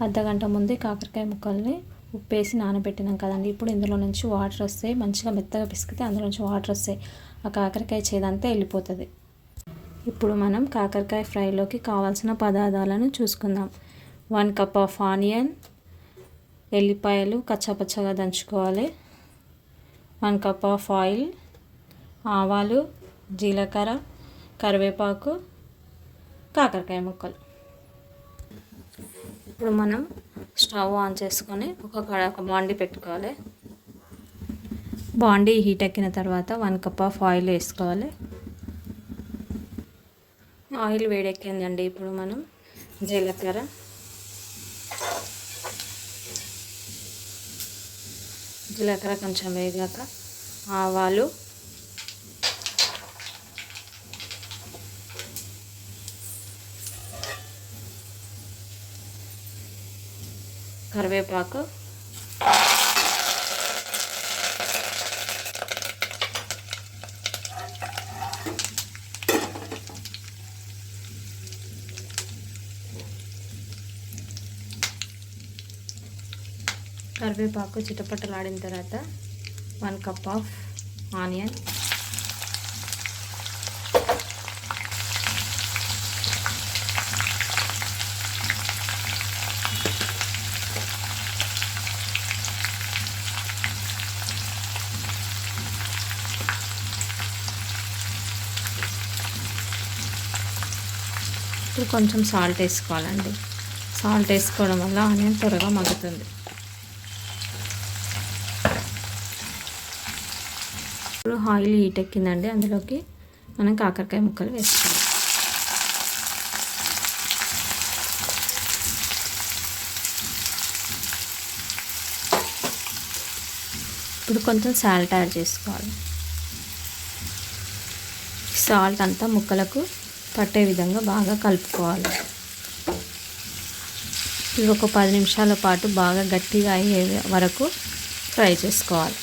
అర్ధగంట ముందే కాకరకాయ ముక్కల్ని ఉప్పేసి నానబెట్టినాం కదండి. ఇప్పుడు ఇందులో నుంచి వాటర్ వస్తాయి మంచిగా మెత్తగా పిసికితే అందులో నుంచి వాటర్ వస్తాయి. ఆ కాకరకాయ చేదంతా వెళ్ళిపోతుంది. ఇప్పుడు మనం కాకరకాయ ఫ్రైలోకి కావాల్సిన పదార్థాలను చూసుకుందాం. వన్ కప్ ఆఫ్ ఆనియన్ ఎల్లిపాయలు కచ్చాపచ్చగా దంచుకోవాలి. వన్ కప్ ఆఫ్ ఆయిల్ ఆవాలు జీలకర్ర కరివేపాకు కాకరకాయ ముక్కలు. ఇప్పుడు మనం స్టవ్ ఆన్ చేసుకొని ఒక కడ ఒక బాండీ పెట్టుకోవాలి. బాండీ హీట్ ఎక్కిన తర్వాత వన్ కప్ ఆఫ్ ఆయిల్ వేసుకోవాలి. ఆయిల్ వేడెక్కిందండి ఇప్పుడు మనం జీలకర్ర. జీలకర్ర కొంచెం వేగాక ఆవాలు కరివేపాకు. కరివేపాకు చిటపట్టలాడిన తర్వాత వన్ కప్ ఆఫ్ ఆనియన్. ఇప్పుడు కొంచెం సాల్ట్ వేసుకోవాలండి. సాల్ట్ వేసుకోవడం వల్ల ఆనియన్ త్వరగా మగ్గుతుంది. ఇప్పుడు ఆయిల్ హీట్ ఎక్కిందండి. అందులోకి మనం కాకరకాయ ముక్కలు వేసుకోవాలి. ఇప్పుడు కొంచెం సాల్ట్ యాడ్ చేసుకోవాలి. సాల్ట్ అంతా ముక్కలకు పట్టే విధంగా బాగా కలుపుకోవాలి. ఇది ఒక పది నిమిషాల పాటు బాగా గట్టిగా అయ్యే వరకు ఫ్రై చేసుకోవాలి.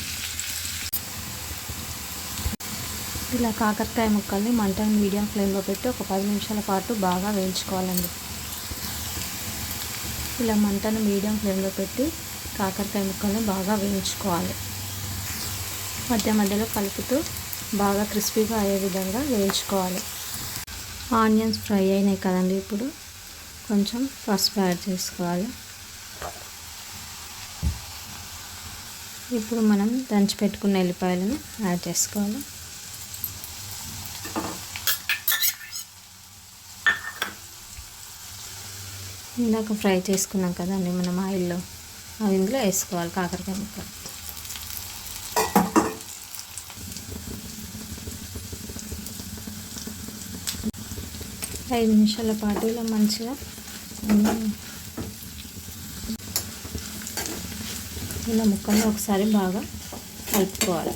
ఇలా కాకరకాయ ముక్కల్ని మంటను మీడియం ఫ్లేమ్లో పెట్టి ఒక పది నిమిషాల పాటు బాగా వేయించుకోవాలండి. ఇలా మంటను మీడియం ఫ్లేమ్లో పెట్టి కాకరకాయ ముక్కల్ని బాగా వేయించుకోవాలి. మధ్య మధ్యలో కలుపుతూ బాగా క్రిస్పీగా అయ్యే విధంగా వేయించుకోవాలి. ఆనియన్స్ ఫ్రై అయినాయి కదండి ఇప్పుడు. కొంచెం పసుపు యాడ్ చేసుకోవాలి. ఇప్పుడు మనం దంచి పెట్టుకున్న ఎల్లిపాయలను యాడ్ చేసుకోవాలి. ఇందాక ఫ్రై చేసుకున్నాం కదండి మనం ఆయిల్లో. అవి ఇందులో వేసుకోవాలి కాకరకాయ ముక్కలు. ఐదు నిమిషాల పాటు ఇలా మంచిగా ఇలా ముక్కలు ఒకసారి బాగా కలుపుకోవాలి.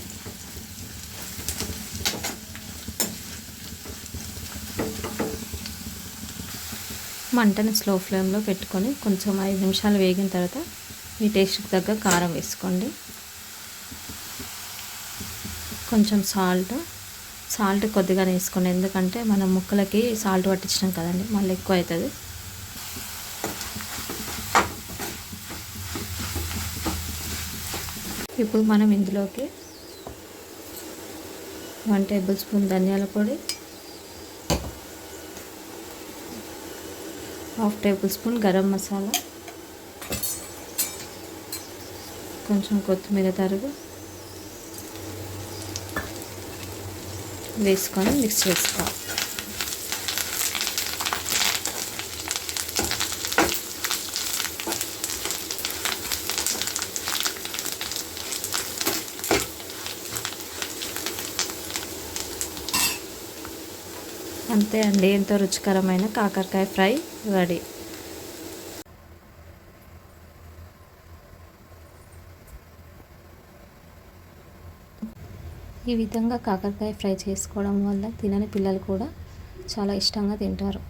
మంటను స్లో ఫ్లేమ్లో పెట్టుకొని కొంచెం ఐదు నిమిషాలు వేగిన తర్వాత మీ టేస్ట్కి తగ్గ కారం వేసుకోండి. కొంచెం సాల్ట్ సాల్ట్ కొద్దిగా వేసుకోండి ఎందుకంటే మనం ముక్కలకి సాల్ట్ పట్టించినాం కదండి మళ్ళీ ఎక్కువ అవుతుంది. ఇప్పుడు మనం ఇందులోకి వన్ టేబుల్ స్పూన్ ధనియాల పొడి half table spoon garam masala కొంచెం కొత్తిమీర తరుగు వేసుకొని మిక్స్ చేసుకో అంతే అండి ఎంతో రుచికరమైన కాకరకాయ ఫ్రై రెడీ. ఈ విధంగా కాకరకాయ ఫ్రై చేసుకోవడం వల్ల తినని పిల్లలు కూడా చాలా ఇష్టంగా తింటారు.